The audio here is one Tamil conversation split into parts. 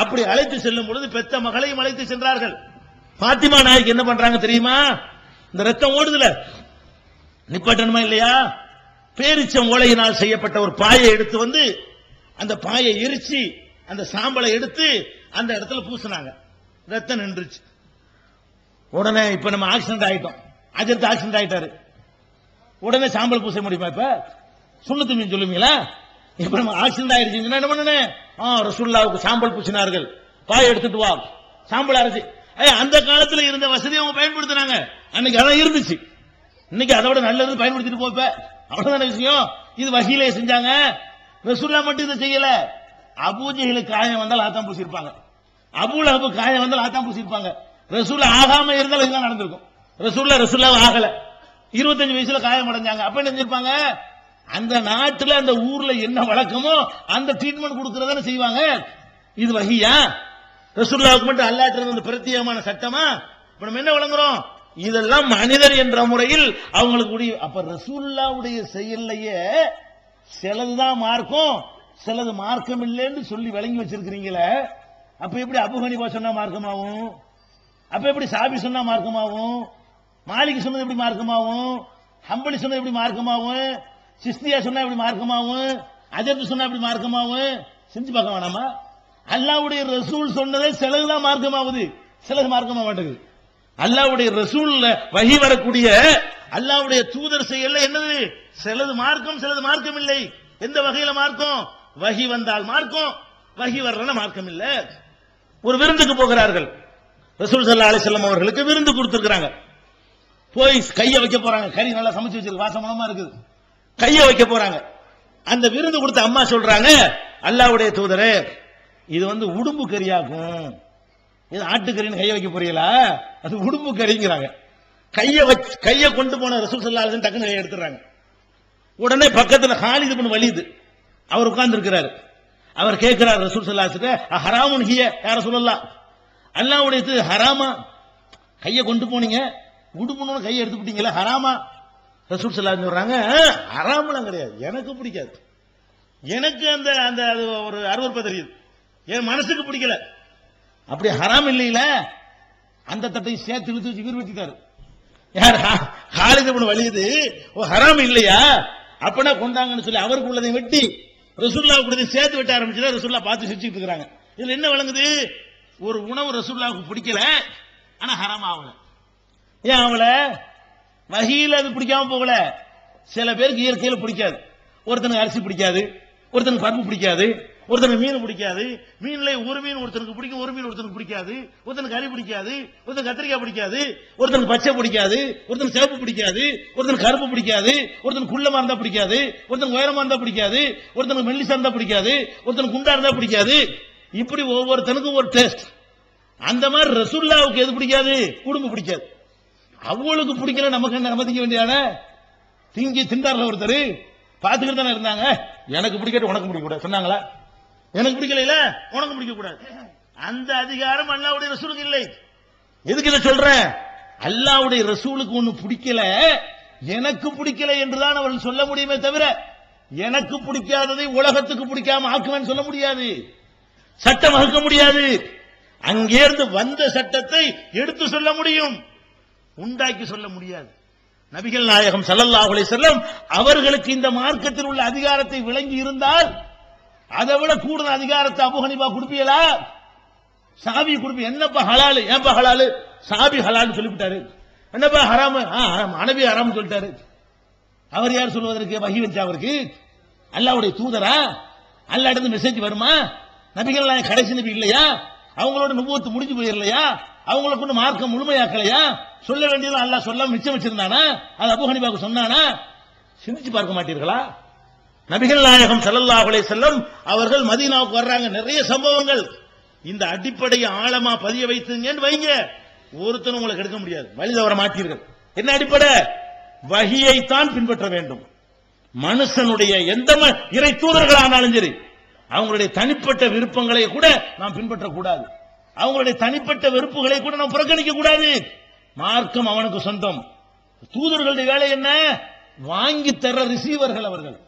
அப்படி அழைத்து செல்லும் பொழுது பெத்த மகளையும் அழைத்து சென்றார்கள். பாத்திமா நாய்க்கு என்ன பண்றாங்க தெரியுமா? இந்த ரத்தம் ஓடுதுல. நிப்பாட்டணுமா இல்லையா? பேரிச்சம் ஓலையினால் செய்யப்பட்ட ஒரு பாயை எடுத்து வந்து அந்த பாயை எரிச்சு அந்த சாம்பலை எடுத்து அந்த இடத்துல பூசினாங்க. ரத்தம் நின்றுச்சு. உடனே இப்ப நம்ம ஆக்சிடென்ட் ஆயிட்டோம். அஜித் ஆக்சிடென்ட் ஆயிட்டாரு. உடனே சாம்பல் பூச முடியுமா இப்ப? சுண்ணத்து மீன் சொல்லுவீங்களா? இப்ப நம்ம ஆக்சிடென்ட் ஆயிடுச்சுன்னா என்ன பண்ணனே ஆ ரசுல்லாவுக்கு சாம்பல் பூசினார்கள். பாய் எடுத்துட்டு வா. சாம்பல் அரைச்சி. அந்த காலத்துல இருந்த வசதி அவங்க பயன்படுத்தினாங்க. அன்னைக்கு அதான் இருந்துச்சு. இன்னைக்கு அதை விட நல்லது பயன்படுத்திட்டு போப்ப அவ்வளவுதான விஷயம்? இது வகையிலே செஞ்சாங்க. ரசுல்லா மட்டும் இதை செய்யல. அபூஜைகளுக்கு காயம் வந்தால் ஆத்தாம் பூசியிருப்பாங்க. அபு காயம் வந்தால் ஆத்தாம் பூசியிருப்பாங்க. ரசூல்லா ஆகாம இருந்தால் இதெல்லாம் நடந்திருக்கும். ரசூல்லா ரசூல்லா ஆகல. இருபத்தஞ்சு வயசுல காயம் அடைஞ்சாங்க. அப்ப என்ன செஞ்சிருப்பாங்க? அந்த நாட்டுல அந்த ஊர்ல என்ன வழக்கமோ அந்த ட்ரீட்மெண்ட் கொடுக்கறதான செய்வாங்க? இது வகையா? ரசூல்லாவுக்கு மட்டும் அல்லாட்டுறது அந்த பிரத்யேகமான சட்டமா? இப்ப நம்ம என்ன வழங்குறோம்? இதெல்லாம் மனிதர் என்ற முறையில் அவங்களுக்கு உடைய அப்ப ரசூல்லாவுடைய செயல்லையே சிலதுதான் மார்க்கம் சிலது மார்க்கம் இல்லைன்னு சொல்லி விளங்கி வச்சிருக்கிறீங்களே அப்ப எப்படி அபு ஹனீஃபா சொன்னா மார்க்கமாகும்? அப்ப எப்படி சாபி சொன்னா மார்க்கமாகும்? மாலிக் சொன்னது எப்படி மார்க்கமாகும்? ஹம்பளி சொன்னது எப்படி மார்க்கமாகும்? சிஸ்தியா சொன்னா இப்படி மார்க்கமாவும் அஜர்த்து சொன்னா இப்படி மார்க்கமாவும் செஞ்சு பார்க்க வேணாமா? அல்லாவுடைய ரசூல் சொன்னதே சிலதுதான் மார்க்கமாகுது சிலது மார்க்கமாக மாட்டேங்குது. அல்லாவுடைய ரசூல்ல வகி வரக்கூடிய அல்லாவுடைய தூதர் செயல்ல என்னது? சிலது மார்க்கம் சிலது மார்க்கம் இல்லை. எந்த வகையில மார்க்கம்? வகி வந்தால் மார்க்கம் வகி வர்றன மார்க்கம் இல்ல. ஒரு விருந்துக்கு போகிறார்கள். ரசூல் சல்லா அலிசல்லம் அவர்களுக்கு விருந்து கொடுத்திருக்கிறாங்க. போய் கைய வைக்க போறாங்க. கறி நல்லா சமைச்சு வச்சிருக்கு. வாசமனமா இருக்குது. கைய வைக்க போறாங்க. அந்த விருந்து கொடுத்த அம்மா சொல்றாங்க அல்லாவுடைய தூதரே இது வந்து உடும்பு கறியாகும். இது ஆட்டுக்கறின்னு கைய வைக்க போறீங்களா? அது உடும்பு கறிங்கிறாங்க. கைய வச்சு கைய கொண்டு போன ரசூல் சல்லா டக்குன்னு கையை எடுத்துறாங்க உடனே பக்கத்துல ஹாலிது பண்ணு வலிது அவர் உட்கார்ந்து இருக்கிறாரு அவர் கேட்கிறார் ரசூல் சல்லாசுக்கு ஹராமுன் ஹிய யார சொல்லலாம் அல்லாவுடைய இது ஹராமா. கையை கொண்டு போனீங்க உடுப்புன்னு கையை எடுத்துக்கிட்டீங்களா? ஹராமா. ரசூல் சல்லா சொல்றாங்க அறாமலாம் கிடையாது. எனக்கு பிடிக்காது. எனக்கு அந்த அந்த அது ஒரு அருவறுப்பை தெரியுது. என் மனசுக்கு பிடிக்கல. அப்படி ஹராம் இல்லையில அந்த தட்டையும் சேர்த்து இழுத்து வச்சு விரும்பிட்டாரு யார்? காலேஜ் பண்ண வலியுது ஓ ஹராம் இல்லையா? அப்பனா கொண்டாங்கன்னு சொல்லி அவருக்கு உள்ளதை வெட்டி ரசுல்லா உள்ளதை சேர்த்து வெட்ட ஆரம்பிச்சுதான் ரசுல்லா பார்த்து சிரிச்சுட்டு இருக்கிறாங்க. இதுல என்ன விளங்குது? ஒரு உணவு ரசுல்லாவுக்கு பிடிக்கல ஆனா ஹராம் ஆகல. ஏன் ஆகல? வகையில் அது பிடிக்காம போகல சில பேருக்கு இயற்கையில் பிடிக்காது ஒருத்தனுக்கு அரிசி பிடிக்காது ஒருத்தனுக்கு பருப்பு பிடிக்காது ஒருத்தனுக்கு மீன் பிடிக்காது மீன்ல ஒரு மீன் ஒருத்தனுக்கு பிடிக்கும் ஒரு மீன் ஒருத்தனுக்கு பிடிக்காது ஒருத்தனுக்கு கறி பிடிக்காது ஒருத்தனுக்கு கத்திரிக்காய் பிடிக்காது ஒருத்தனுக்கு பச்சை பிடிக்காது ஒருத்தனுக்கு சிவப்பு பிடிக்காது ஒருத்தனுக்கு கருப்பு பிடிக்காது ஒருத்தனுக்கு குள்ளமா இருந்தா பிடிக்காது ஒருத்தனுக்கு உயரமா இருந்தா பிடிக்காது ஒருத்தனுக்கு மெல்லிசா இருந்தா பிடிக்காது ஒருத்தனுக்கு குண்டா இருந்தா பிடிக்காது இப்படி ஒவ்வொருத்தனுக்கும் ஒரு டேஸ்ட் அந்த மாதிரி ரசுல்லாவுக்கு எது பிடிக்காது குடும்பம் பிடிக்காது அவளுக்கு பிடிக்கல நமக்கு என்ன நம்ம திங்க வேண்டியான திங்கி திண்டார்ல ஒருத்தர் பாத்துக்கிட்டு தானே இருந்தாங்க எனக்கு பிடிக்காது உனக்கு பிடிக்க கூடாது சொன்னாங்களா? எனக்கு பிடிக்கல இல்ல உனக்கு பிடிக்க கூடாது அந்த அதிகாரம் அல்லாவுடைய ரசூலுக்கு இல்லை. எதுக்கு இதை சொல்றேன்? அல்லாவுடைய ரசூலுக்கு ஒண்ணு பிடிக்கல எனக்கு பிடிக்கல என்றுதான் அவர்கள் சொல்ல முடியுமே தவிர எனக்கு பிடிக்காததை உலகத்துக்கு பிடிக்காம ஆக்குவேன்னு சொல்ல முடியாது. சட்டம் வகுக்க முடியாது. அங்கேருந்து வந்த சட்டத்தை எடுத்து சொல்ல முடியும். உண்டாக்கி சொல்ல முடியாது. நபிகள் நாயகம் சல்லல்லாஹுலே செல்லம் அவர்களுக்கு இந்த மார்க்கத்தில் உள்ள அதிகாரத்தை விளங்கி இருந்தால் அதை விட கூடுதல் அதிகாரத்தை அபுஹனிபா கொடுப்பீங்களா? சாபி கொடுப்பி என்னப்பா ஹலாலு? ஏன்பா ஹலாலு? சாபி ஹலால்னு சொல்லிவிட்டாரு. என்னப்பா ஹராமு? ஆ, ஹராம். அனபி ஹராம் சொல்லிட்டாரு. அவர் யார் சொல்வதற்கு வகி வச்சா அவருக்கு? அல்லாவுடைய தூதரா? அல்லா மெசேஜ் வருமா? நபிகள் கடைசி நபி இல்லையா? அவங்களோட நுபுவத்து முடிஞ்சு போயிடலையா? அவங்களுக்கு ஒண்ணு மார்க்கம் முழுமையாக்கலையா? சொல்ல வேண்டியது அல்லாஹ் சொல்லாம மிச்சம் வச்சிருந்தானா? அது அபூஹனிபாவுக்கு சொன்னானா? சிந்திச்சு பார்க்க மாட்டீர்களா? நபிகள் நாயகம் சல்லல்லா அலே செல்லம் அவர்கள் மதீனாவுக்கு வர்றாங்க. நிறைய சம்பவங்கள். இந்த அடிப்படையை ஆழமா பதிய வைத்துங்கன்னு வைங்க. ஒருத்தனும் உங்களுக்கு எடுக்க முடியாது. வழி தவற மாட்டீர்கள். என்ன அடிப்படை? வகியைத்தான் பின்பற்ற வேண்டும். மனுஷனுடைய எந்த இறை தூதர்களானாலும் சரி அவங்களுடைய தனிப்பட்ட விருப்பங்களை கூட நாம் பின்பற்றக்கூடாது. அவங்களுடைய தனிப்பட்ட வெறுப்புகளை கூட நாம் புறக்கணிக்க கூடாது. மார்க்கம் அவனுக்கு சொந்தம். தூதர்களுடைய வேலை என்ன? வாங்கி தர்ற ரிசீவர்கள் அவர்கள்.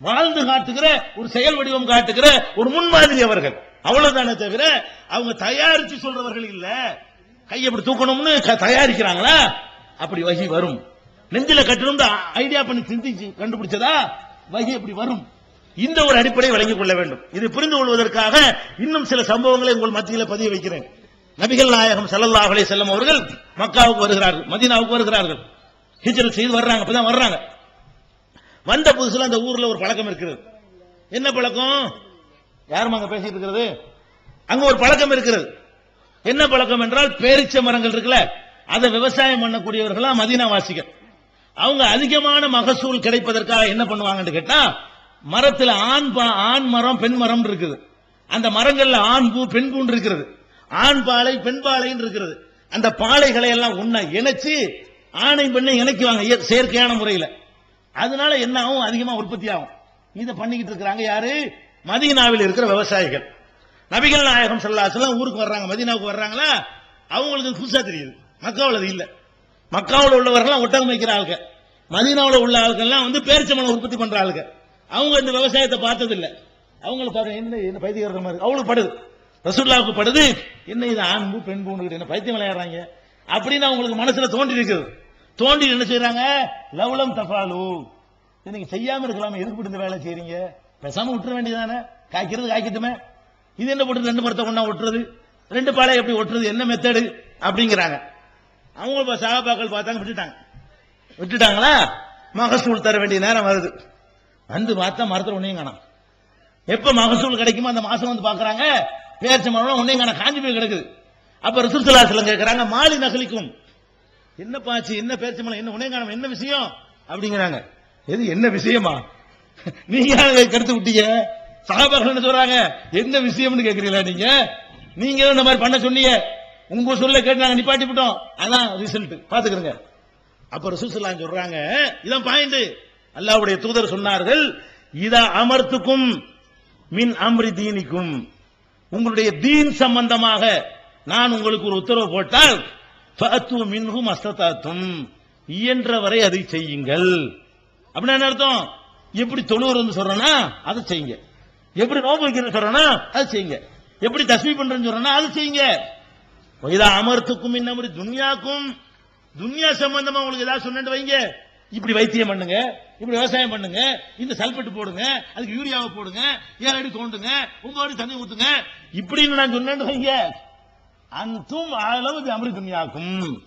வாழ்ந்து காட்டுகிற ஒரு செயல் வடிவம் காட்டுகிற ஒரு முன்மாதிரி அவர்கள். அவ்வளவுதானே தவிர அவங்க தயாரிச்சு சொல்றவர்கள் இல்ல. கை எப்படி தூக்கணும்னு க- தயாரிக்கிறாங்களா? அப்படி வகி வரும். நெஞ்சில கட்டணும் ஐடியா பண்ணி சிந்திச்சு கண்டுபிடிச்சதா? வகி அப்படி வரும். இந்த ஒரு அடிப்படையை வழங்கிக் கொள்ள வேண்டும். இது புரிந்து கொள்வதற்காக இன்னும் சில சம்பவங்களை உங்கள் மத்தியில் பதிய வைக்கிறேன். நபிகள் நாயகம் ஸல்லல்லாஹு அலைஹி செல்லம் அவர்கள் மக்காவுக்கு வருகிறார்கள் மதீனாவுக்கு வருகிறார்கள். ஹிஜ்ரத் செய்து வர்றாங்க அப்பதான் வர்றாங்க. வந்த புதுசுல அந்த ஊர்ல ஒரு பழக்கம் இருக்கிறது என்ன பழக்கம்? யாரும் அங்க பேசிட்டு இருக்கிறது? அங்க ஒரு பழக்கம் இருக்கிறது என்ன பழக்கம் என்றால் பேரிச்ச மரங்கள் இருக்குல்ல அதை விவசாயம் பண்ணக்கூடியவர்களா மதீனா வாசிகள் அவங்க அதிகமான மகசூல் கிடைப்பதற்காக என்ன பண்ணுவாங்கன்னு கேட்டா மரத்துல ஆண் பா- ஆண் மரம் பெண் மரம் இருக்குது. அந்த மரங்கள்ல ஆண் பூ பெண் பூன்னு இருக்கிறது ஆண் பாலை பெண் பாலைன்னு இருக்கிறது அந்த பாலைகளை எல்லாம் ஒண்ணா இணைச்சு ஆணை பெண்ணை இணைக்குவாங்க செயற்கையான முறையில. அதனால என்ன ஆகும் அதிகமா உற்பத்தி ஆகும். இதை பண்ணிக்கிட்டு இருக்கிறாங்க யாரு? மதீனாவில் இருக்கிற விவசாயிகள். நபிகள் நாயகம் ஸல்லல்லாஹு ஊருக்கு வர்றாங்க மதீனாவுக்கு வர்றாங்களா? அவங்களுக்கு புதுசா தெரியுது. மக்காவில் அது இல்லை. மக்காவில் உள்ளவர்கள்லாம் ஒட்டகம் வைக்கிற ஆளுங்க மதீனாவில் உள்ள ஆளுக்கெல்லாம் வந்து பேரிச்சம்பளம் உற்பத்தி பண்ற ஆளுங்க அவங்க இந்த விவசாயத்தை பார்த்தது இல்ல அவங்களுக்கு பாருங்க என்ன என்ன பைத்தியக்காரர் மாதிரி அவங்களுக்கு படுது. ரசூல்லாவுக்கு படுது. என்ன இது ஆண்பு பெண் பூன்னு என்ன பைத்தியம் விளையாடுறாங்க? அப்படின்னு அவங்களுக்கு மனசுல தோண்டி இருக்குது. தோண்டி என்ன செய்யறாங்க லவ்லம் தஃபாலு. நீங்க செய்யாம இருக்கலாம எதுக்கு இந்த வேலை செய்யறீங்க பேசாம விட்டுற வேண்டியதானே காய்க்கிறது காய்க்கட்டுமே. இது என்ன போட்டு ரெண்டு மரத்தை ஒண்ணா ஒட்டுறது? ரெண்டு பாலை எப்படி ஒட்டுறது? என்ன மெத்தடு அப்படிங்கிறாங்க. அவங்க இப்ப சகாபாக்கள் பார்த்தாங்க விட்டுட்டாங்க. விட்டுட்டாங்களா? மகசூல் தர வேண்டிய நேரம் வருது. வந்து பார்த்தா மரத்தில் ஒன்னையும் காணாம். எப்ப மகசூல் கிடைக்குமோ அந்த மாசம் வந்து பாக்குறாங்க பேச்சு மரம் ஒன்னையும் காணோம். காஞ்சி போய் கிடக்குது. அப்ப ரிசுல்சலாசலம் கேட்கிறாங்க மாலி நகலிக்கும். என்ன பாச்சு என்ன பேச்சு மரம்? என்ன உன்னையும் காணோம். என்ன விஷயம்? அப்படிங்கிறாங்க. எது என்ன விஷயமா? நீங்க கெடுத்து கருத்து விட்டீங்க சகாபாக்கள் சொல்றாங்க? என்ன விஷயம்னு கேக்குறீங்களா நீங்க? நீங்க இந்த மாதிரி பண்ண சொன்னீங்க? உங்க சொல்ல கேட்டு நாங்க நிப்பாட்டி விட்டோம் அதான் ரிசல்ட் பாத்துக்கிறோங்க அப்ப ரசூலுல்லாஹி சொல்றாங்க. இதான் பாயிண்ட் அல்லாவுடைய தூதர் சொன்னார்கள் இதா அமர்த்துக்கும் மின் அம்ரி தீனிக்கும். உங்களுடைய தீன் சம்பந்தமாக நான் உங்களுக்கு ஒரு உத்தரவு போட்டால் மின்கும் மின்ஹும் அஸ்ததாத்தும். இயன்றவரை அதை செய்யுங்கள். அப்படின்னா என்ன அர்த்தம்? எப்படி தொழுவர் வந்து சொல்றேன்னா அதை செய்யுங்க. எப்படி நோம்பு வைக்கிறேன்னு சொல்றேன்னா அதை செய்யுங்க. எப்படி தஸ்மி பண்றேன்னு சொல்றேன்னா அதை செய்யுங்க. இதா அமர்த்துக்கும் இன்னும் துன்யாக்கும். துன்யா சம்பந்தமா உங்களுக்கு ஏதாவது சொன்னு வைங்க. இப்படி வைத்தியம் பண்ணுங்க இப்படி விவசாயம் பண்ணுங்க இந்த சல்பெட்டு போடுங்க அதுக்கு யூரியாவை போடுங்க ஏழு அடி தோண்டுங்க ஒன்பது அடி தண்ணி ஊத்துங்க. இப்படின்னு நான் சொன்னேன்னு வைங்க. அந்தும் அளவு இது துன்யாக்கும்.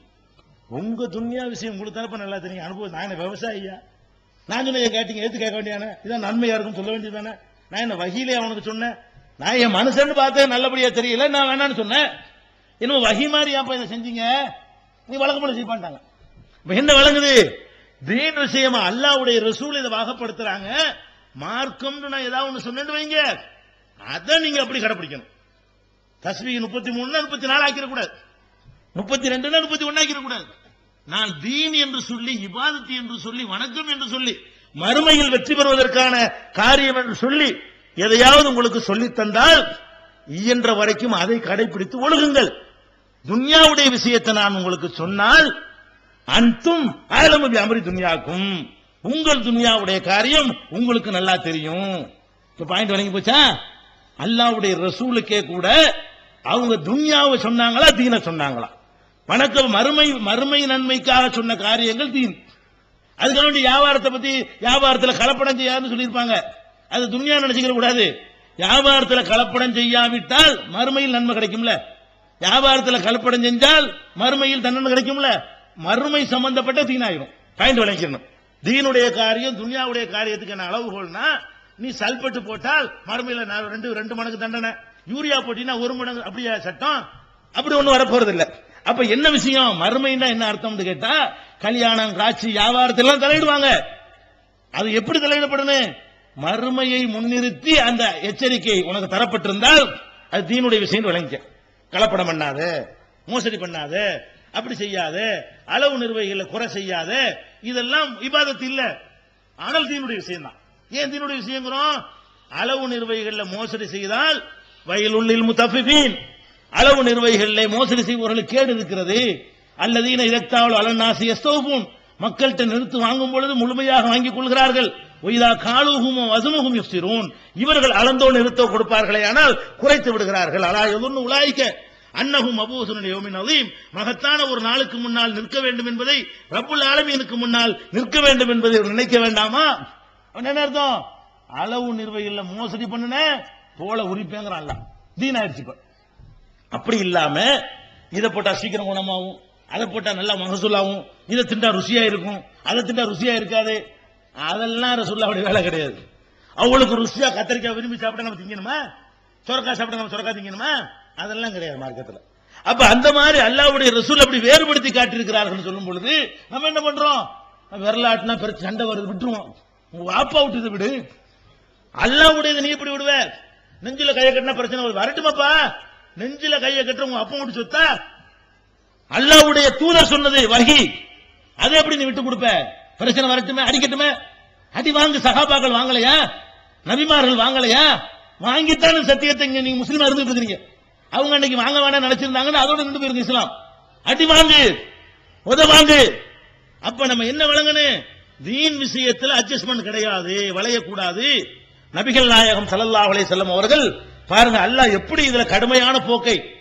உங்க துன்யா விஷயம் உங்களுக்கு தரப்ப நல்லா தெரியும். அனுபவம் நான் என்ன விவசாயியா? நான் சொன்ன கேட்டீங்க எடுத்து கேட்க வேண்டியானே இதான் நன்மையா இருக்கும் சொல்ல வேண்டியதானே? நான் என்ன வகையிலே அவனுக்கு சொன்னேன்? நான் என் மனுஷன் பார்த்தேன் நல்லபடியா தெரியல நான் வேணான்னு சொன்னேன். இன்னும் வகி மாதிரி ஏன் இதை செஞ்சீங்க? நீ வழக்கப்பட செய்ப்பான்ட்டாங்க இப்ப என்ன வழங்குது? தீன் விஷயமா அல்லாவுடைய ரசூல் இதை வாகப்படுத்துறாங்க மார்க்கம்னு நான் ஏதாவது ஒண்ணு சொன்னேன்னு வைங்க. அதை நீங்க அப்படி கடைபிடிக்கணும் தஸ்மி முப்பத்தி மூணு முப்பத்தி நாலு ஆக்கிடக்கூடாது. முப்பத்தி ரெண்டு முப்பத்தி ஒன்னு ஆக்கிடக்கூடாது. நான் தீன் என்று சொல்லி இபாதத்து என்று சொல்லி வணக்கம் என்று சொல்லி மறுமையில் வெற்றி பெறுவதற்கான காரியம் என்று சொல்லி எதையாவது உங்களுக்கு சொல்லி தந்தால் இயன்ற வரைக்கும் அதை கடைபிடித்து ஒழுகுங்கள். துன்யாவுடைய விஷயத்தை நான் உங்களுக்கு சொன்னால் அன்தும் ஆலமபி அமரி துன்யாக்கும். உங்கள் துன்யாவுடைய காரியம் உங்களுக்கு நல்லா தெரியும். இப்ப பாயிண்ட் வழங்கி போச்சா? அல்லாவுடைய ரசூலுக்கே கூட அவங்க துன்யாவை சொன்னாங்களா தீன சொன்னாங்களா? வணக்கம் மறுமை மறுமை நன்மைக்காக சொன்ன காரியங்கள் தீன். அதுக்காக வேண்டிய வியாபாரத்தை பத்தி வியாபாரத்தில் கலப்படம் செய்யாதுன்னு சொல்லியிருப்பாங்க. அது துன்யா நினைச்சுக்கிற கூடாது. வியாபாரத்தில் கலப்படம் செய்யாவிட்டால் மறுமையில் நன்மை கிடைக்கும்ல. வியாபாரத்தில் கலப்படம் செஞ்சால் மறுமையில் தண்டனை கிடைக்கும்ல. மறுமை சம்பந்தப்பட்ட தீனாயிரும். பாயிண்ட் விளங்கிக்கணும் தீனுடைய காரியம் துன்யாவுடைய காரியத்துக்கு என்ன அளவுகோல்னா நீ சல்பட்டு போட்டால் மறுமையில நான் ரெண்டு ரெண்டு மடங்கு தண்டனை. யூரியா போட்டீங்கன்னா ஒரு மடங்கு அப்படியா சட்டம்? அப்படி ஒண்ணு வரப்போறது இல்ல அப்ப என்ன விஷயம்? மறுமைன்னா என்ன அர்த்தம்னு கேட்டா கல்யாணம் காட்சி வியாபாரத்தெல்லாம் தலையிடுவாங்க. அது எப்படி தலையிடப்படணும் மறுமையை முன்னிறுத்தி அந்த எச்சரிக்கை உனக்கு தரப்பட்டிருந்தால் அது தீனுடைய விஷயம் விளங்கிக்க. கலப்படம் பண்ணாத மோசடி பண்ணாத அப்படி செய்யாத. அளவு நிர்வகிகளை குறை செய்யாத. இதெல்லாம் இபாதத்து இல்ல. ஆனால் தீனுடைய விஷயம் தான் ஏன் தீனுடைய விஷயங்கிறோம்? அளவு நிர்வகிகள்ல மோசடி செய்தால் வயலுள்ளில் முத்தஃபிஃபீன். அளவு நிர்வகிகளிலே மோசடி செய்பவர்களுக்கு கேடு இருக்கிறது. அல்லதீன இரத்தாவல் அலநாசி எஸ்தோபூன் மக்கள்கிட்ட நிறுத்து வாங்கும் பொழுது முழுமையாக வாங்கிக் கொள்கிறார்கள். ஒய்தா காலுகும் வசமுகும் யுஸ்திரூன் இவர்கள் அளந்தோ நிறுத்தோ கொடுப்பார்களே ஆனால் குறைத்து விடுகிறார்கள். அலா எதுன்னு உலாய்க்க. அன்னகும் அபூசுன யோமின் அலீம். மகத்தான ஒரு நாளுக்கு முன்னால் நிற்க வேண்டும் என்பதை ரப்புல் ஆலமீனுக்கு முன்னால் நிற்க வேண்டும் என்பதை நினைக்க வேண்டாமா? அவன் என்ன அர்த்தம்? அளவு நிர்வகில்ல மோசடி பண்ணுன தோலை உரிப்பேங்கிறான் அல்ல. தீன் ஆயிடுச்சு அப்படி இல்லாம இதை போட்டா சீக்கிரம் குணமாகும். அதை போட்டா நல்லா மகசூலாகும். இதை திண்டா ருசியா இருக்கும். அதை திண்டா ருசியா இருக்காது. அதெல்லாம் ரசூல்லாவுடைய வேலை கிடையாது. அவளுக்கு ருசியா கத்திரிக்காய் விரும்பி சாப்பிட்டா நம்ம திங்கணுமா? சொரக்காய் சாப்பிட்டா நம்ம சொரக்காய் திங்கணுமா? அதெல்லாம் கிடையாது மார்க்கத்தில். அப்ப அந்த மாதிரி அல்லாவுடைய ரசூல் அப்படி வேறுபடுத்தி காட்டியிருக்கிறார்கள் சொல்லும் பொழுது நம்ம என்ன பண்றோம்? விரலாட்டினா பெருசு சண்டை வருது விட்டுருவோம். உங்க வாப்பா விட்டுது விடு. அல்லாவுடையது நீ எப்படி விடுவ? நெஞ்சில கையை கட்டினா பிரச்சனை வருது. வரட்டுமாப்பா? நெஞ்சில கையை கட்டுற உங்க அப்பா விட்டு சொத்தா? அல்லாவுடைய தூதர் சொன்னது வகி. அதை எப்படி நீ விட்டு கொடுப்ப? பிரச்சனை வரட்டுமே? அடிக்கட்டுமே? அடி வாங்கு சகாபாக்கள் வாங்கலையா? நபிமார்கள் வாங்கலையா? வாங்கித்தான் சத்தியத்தை நீங்க முஸ்லீமா இருந்துட்டு இருக்கீங்க அவங்க அன்னைக்கு வாங்க வேணாம் நினைச்சிருந்தாங்கன்னு அதோட நின்று போயிருக்கு இஸ்லாம். அடி வாங்கு உத வாங்கு. அப்ப நம்ம என்ன வழங்கணும் தீன் விஷயத்தில் அட்ஜஸ்ட்மெண்ட் கிடையாது வளையக்கூடாது. நபிகள் நாயகம் சல்லல்லா அலைஹி செல்லம் அவர்கள் பாருங்க அல்லாஹ் எப்படி இதுல கடுமையான போக்கை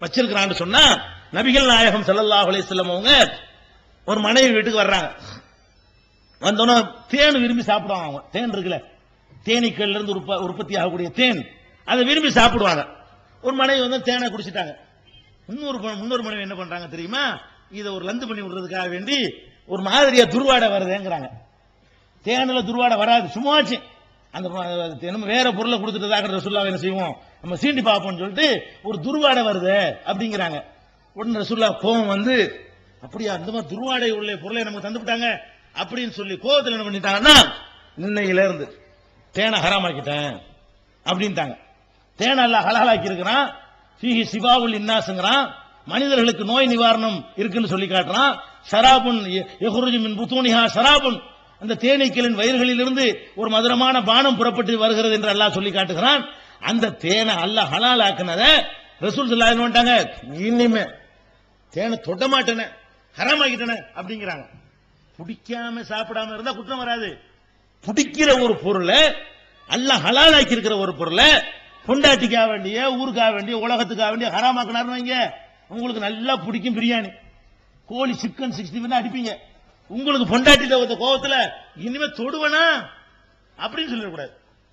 வச்சிருக்கிறான்னு சொன்னா நபிகள் நாயகம் சல்லல்லா அலைஹி செல்லம் அவங்க ஒரு மனைவி வீட்டுக்கு வர்றாங்க. வந்தோன்னா தேன் விரும்பி சாப்பிடுவாங்க அவங்க. தேன் இருக்குல்ல தேனீக்கள்ல இருந்து உற்ப- உற்பத்தி ஆகக்கூடிய தேன். அதை விரும்பி சாப்பிடுவாங்க. ஒரு மனைவி வந்து தேனை குடிச்சிட்டாங்க. இன்னொரு ப- முன்னொரு மனைவி என்ன பண்றாங்க தெரியுமா? இதை ஒரு லந்து பண்ணி விடுறதுக்காக வேண்டி ஒரு மாதிரியா துர்வாடை வருதுங்கிறாங்க. தேனில் துர்வாடை வராது. சும்மாச்சு அந்த நம்ம வேற பொருளை கொடுத்துட்டதாக ரசுல்லா என்ன செய்வோம். நம்ம சீண்டி பார்ப்போம்னு சொல்லிட்டு ஒரு துர்வாடை வருது அப்படிங்கிறாங்க. உடனே ரசுல்லா கோவம் வந்து அப்படியா அந்த மாதிரி துர்வாடை உள்ள பொருளை நமக்கு தந்துவிட்டாங்க அப்படின்னு சொல்லி கோவத்தில் என்ன பண்ணிட்டாங்கன்னா நின்னையில இருந்து தேனை ஹராமாக்கிட்டேன் அப்படின்ட்டாங்க. தேனை எல்லாம் ஹலாலாக்கி இருக்கிறான் ஃபீஹி சிபாவுல் இன்னாசுங்கிறான். மனிதர்களுக்கு நோய் நிவாரணம் இருக்குன்னு சொல்லி காட்டுறான். சராபுன் எஹுருஜி மின் புத்தூனிஹா சராபுன் அந்த தேனீக்களின் வயிறுகளிலிருந்து ஒரு மதுரமான பானம் புறப்பட்டு வருகிறது என்று அல்லாஹ் சொல்லி காட்டுகிறான். அந்த தேனை அல்லாஹ் ஹலால் ஆக்குனத ரசூல் ஸல்லல்லாஹு வந்துட்டாங்க. இனிமே தேனை தொட்ட மாட்டேனே ஹராமாக்கிட்டேனே அப்படிங்கிறாங்க. பிடிக்காம சாப்பிடாம இருந்தா குற்றம் வராது. பிடிக்கிற ஒரு பொருளை அல்லாஹ் ஹலாலாக்கி இருக்கிற ஒரு பொருளை பொண்டாட்டிக்காக வேண்டிய ஊருக்காக வேண்டிய உலகத்துக்காக வேண்டிய ஹராமாக்கினார்னு வைங்க. உங்களுக்கு நல்லா பிடிக்கும் பிரியாணி. கோழி சிக்கன் சிக்ஸ்டி ஃபைவ் அடிப்பீங்க. உங்களுக்கு பொண்டாட்டிட்ட வந்த கோபத்தில் இனிமே தொடுவனா? அப்படின்னு சொல்லிடக்கூடாது.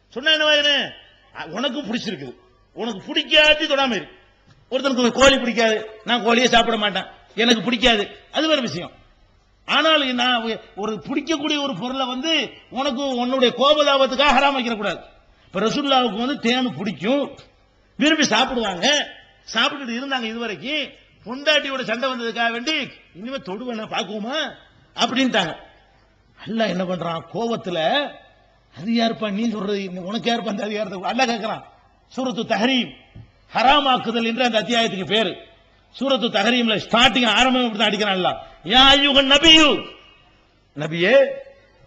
சொன்னா என்ன வாயினு? உனக்கும் பிடிச்சிருக்குது. உனக்கு பிடிக்காது தொடாம இருக்கு ஒருத்தனுக்கு கோழி பிடிக்காது. நான் கோழியே சாப்பிட மாட்டேன். எனக்கு பிடிக்காது. அது வேற விஷயம். ஆனால் நான் ஒரு பிடிக்கக்கூடிய ஒரு பொருளை வந்து உனக்கு உன்னுடைய கோபதாபத்துக்காக ஹராம் வைக்கிறக்கூடாது இப்போ ரசூல்லாவுக்கு வந்து தேன் பிடிக்கும். விரும்பி சாப்பிடுவாங்க. சாப்பிட்டுட்டு இருந்தாங்க இதுவரைக்கும். பொண்டாட்டியோட சண்டை வந்ததுக்காக வேண்டி இனிமே தொடுவேன பார்க்குவோமா? அப்படின்ட்டாங்க. அல்ல என்ன பண்றான்? கோபத்துல அது யாருப்பா நீ சொல்றது? உனக்கு யாருப்பா அந்த அதிகாரத்தை அல்ல கேட்கறான் சூரத்து தஹரீம் ஹராமாக்குதல் என்று அந்த அத்தியாயத்துக்கு பேரு. சூரத்து தஹரீம்ல ஸ்டார்டிங் ஆரம்பம் இப்படி தான் அடிக்கிறான் அல்லாஹ். யா அய்யுகன் நபியு! நபியே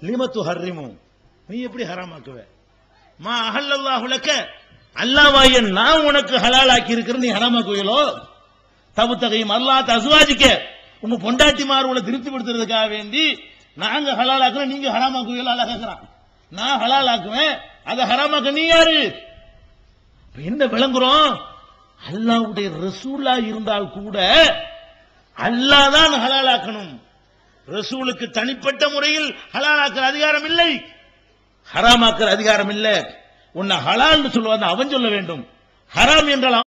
லிமத்து ஹர்ரிமும் நீ எப்படி ஹராமாக்குவ? மா அகல்லல்லா உலக்க அல்லாவாய நான் உனக்கு ஹலாலாக்கி இருக்கிறேன் நீ ஹராமாக்குவீங்களோ கோயிலோ? தகையும் அல்லாஹ் தசுவாஜிக்க உங்க பொண்டாட்டிமார்களை திருப்திப்படுத்துறதுக்காக வேண்டி நாங்க ஹலாலாக்குறோம் நீங்க ஹராமாக்குவீங்களோ அல்லாஹ் கேட்கறான் நான் ஹலாலாக்குவேன் அதை ஹராமாக்க நீ யாரு? என்ன விளங்குறோம்? அல்லாஹ்வுடைய ரசூலா இருந்தால் கூட அல்லாஹ் தான் ஹலாலாக்கணும். ரசூலுக்கு தனிப்பட்ட முறையில் ஹலாலாக்குற அதிகாரம் இல்லை. ஹராமாக்குற அதிகாரம் இல்லை. உன்னை ஹலால்னு சொல்லுவாங்க அவன் சொல்ல வேண்டும். ஹராம் என்றால்